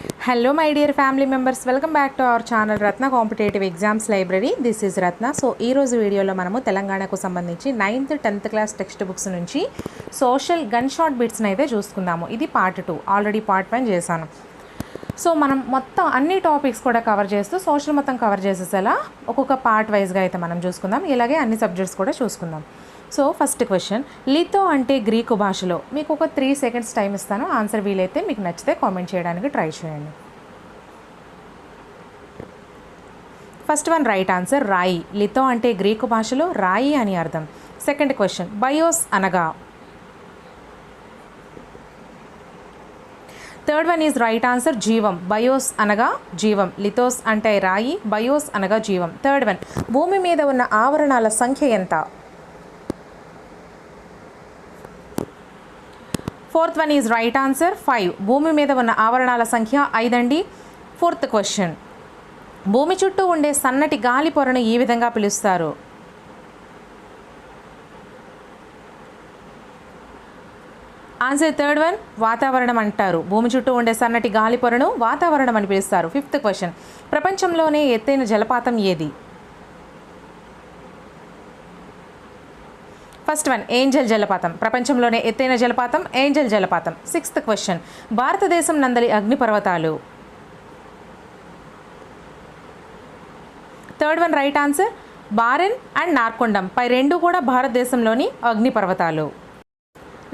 Hello my dear family members welcome back to our channel Ratna competitive exams library this is Ratna so ఈ రోజు వీడియోలో మనము తెలంగాణకు సంబంధించి ninth tenth class text books నుంచి social gun shot బిట్స్ని అయితే చూసుకుందాము. ఇది part two already part one చేశాను. సో మనం మొత్తం అన్ని టాపిక్స్ కూడా కవర్ చేస్తూ సోషల్ మొత్తం కవర్ చేసేసేలా ఒక్కొక్క పార్ట్ వైజ్గా అయితే మనం చూసుకుందాం. ఇలాగే అన్ని సబ్జెక్ట్స్ కూడా చూసుకుందాం. సో ఫస్ట్ క్వశ్చన్ లితో అంటే గ్రీకు భాషలో మీకు ఒక త్రీ సెకండ్స్ టైం ఇస్తాను. ఆన్సర్ వీలైతే మీకు నచ్చితే కామెంట్ చేయడానికి ట్రై చేయండి. ఫస్ట్ వన్ రైట్ ఆన్సర్ రాయి. లితో అంటే గ్రీకు భాషలో రాయి అని అర్థం. సెకండ్ క్వశ్చన్ బయోస్ అనగా? Third one is right answer జీవం. బయోస్ అనగా జీవం. లిథోస్ అంటే రాయి బయోస్ అనగా జీవం. థర్డ్ వన్ భూమి మీద ఉన్న ఆవరణాల సంఖ్య ఎంత? Fourth one is right answer five భూమి మీద ఉన్న ఆవరణాల సంఖ్య ఐదండి. ఫోర్త్ క్వశ్చన్ భూమి చుట్టూ ఉండే సన్నటి గాలి పొరను ఈ విధంగా పిలుస్తారు. ఆన్సర్ థర్డ్ వన్ వాతావరణం అంటారు. భూమి చుట్టూ ఉండే సన్నటి గాలి పొరను వాతావరణం అని పిలుస్తారు. ఫిఫ్త్ క్వశ్చన్ ప్రపంచంలోనే ఎత్తైన జలపాతం ఏది? ఫస్ట్ వన్ ఏంజల్ జలపాతం. ప్రపంచంలోనే ఎత్తైన జలపాతం ఏంజల్ జలపాతం. సిక్స్త్ క్వశ్చన్ భారతదేశం నందలి అగ్నిపర్వతాలు third one right answer Barren and Narcondam. పై రెండు కూడా భారతదేశంలోని అగ్నిపర్వతాలు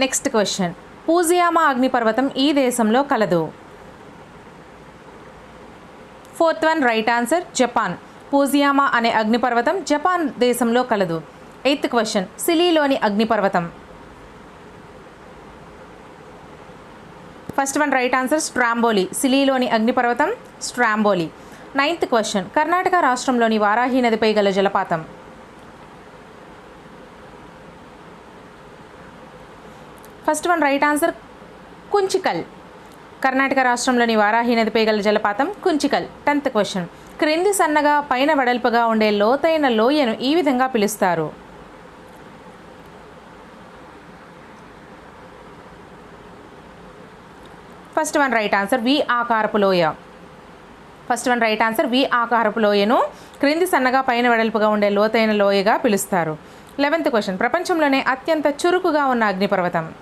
నెక్స్ట్ క్వశ్చన్ పూజియామా అగ్నిపర్వతం ఈ దేశంలో కలదు? Fourth one right answer Japan. Fujiyama అనే అగ్నిపర్వతం జపాన్ దేశంలో కలదు. ఎయిత్ క్వశ్చన్ సిలీలోని అగ్నిపర్వతం. First one right answer Stromboli. సిలీలోని అగ్నిపర్వతం స్ట్రాంబోలి. నైన్త్ క్వశ్చన్ కర్ణాటక రాష్ట్రంలోని వారాహి నదిపై గల జలపాతం. First one right answer Kunchikal. Karnataka రాష్ట్రంలోని వారాహి నదిపై గల జలపాతం కుంచికల్. టెన్త్ క్వశ్చన్ క్రింది సన్నగా పైన వెడల్పుగా ఉండే లోతైన లోయను ఈ విధంగా పిలుస్తారు. First one right answer V ఆకారపు లోయ. First one right answer V ఆకారపు లోయను క్రింది సన్నగా పైన వెడల్పుగా ఉండే లోతైన లోయగా పిలుస్తారు. Eleventh question. ప్రపంచంలోనే అత్యంత చురుకుగా ఉన్న అగ్నిపర్వతం.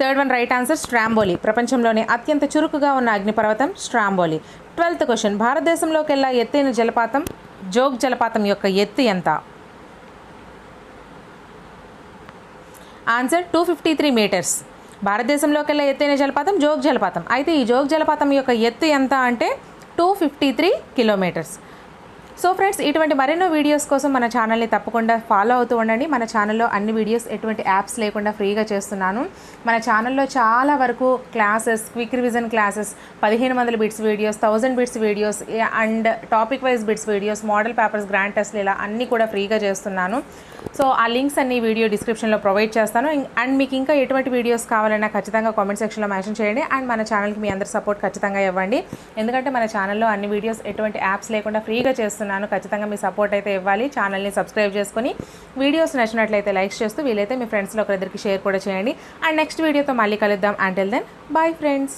Third one right answer Stromboli. ప్రపంచంలోనే అత్యంత చురుకుగా ఉన్న అగ్నిపర్వతం స్ట్రాంబోలి. Twelfth question. భారతదేశంలోకెల్లా ఎత్తైన జలపాతం జోగ్ జలపాతం యొక్క ఎత్తు ఎంత? Answer two fifty three meters. భారతదేశంలోకెల్లా ఎత్తైన జలపాతం జోగ్ జలపాతం. అయితే ఈ జోగ్ జలపాతం యొక్క ఎత్తు ఎంత అంటే two fifty three kilometers. So friends ఇటువంటి మరెన్నో వీడియోస్ కోసం మన ఛానల్ని తప్పకుండా ఫాలో అవుతూ ఉండండి. మన ఛానల్లో అన్ని వీడియోస్ ఎటువంటి యాప్స్ లేకుండా ఫ్రీగా చేస్తున్నాను. మన ఛానల్లో చాలా వరకు క్లాసెస్ క్విక్ రివిజన్ క్లాసెస్ పదిహేను వందల bits videos thousand bits videos and topic wise bits videos model papers grand టెస్ట్లు ఇలా అన్నీ కూడా ఫ్రీగా చేస్తున్నాను. సో ఆ లింక్స్ అన్ని వీడియో డిస్క్రిప్షన్లో ప్రొవైడ్ చేస్తాను. అండ్ మీకు ఇంకా ఎటువంటి వీడియోస్ కావాలన్నా ఖచ్చితంగా కామెంట్ సెక్షన్లో మెన్షన్ చేయండి. అండ్ మన ఛానల్కి మీ అందరి సపోర్ట్ ఖచ్చితంగా ఇవ్వండి. ఎందుకంటే మన ఛానల్లో అన్ని వీడియోస్ ఎటువంటి యాప్స్ లేకుండా ఫ్రీగా చేస్తున్నాను ఖచ్చితంగా మీ సపోర్ట్ అయితే ఇవ్వాలి. ఛానల్ని సబ్స్క్రైబ్ చేసుకొని వీడియోస్ నచ్చినట్లయితే లైక్స్ చేస్తూ వీలైతే మీ ఫ్రెండ్స్లో ఒకరిద్దరికి షేర్ కూడా చేయండి. అండ్ నెక్స్ట్ వీడియోతో మళ్ళీ కలుద్దాం. Until then bye friends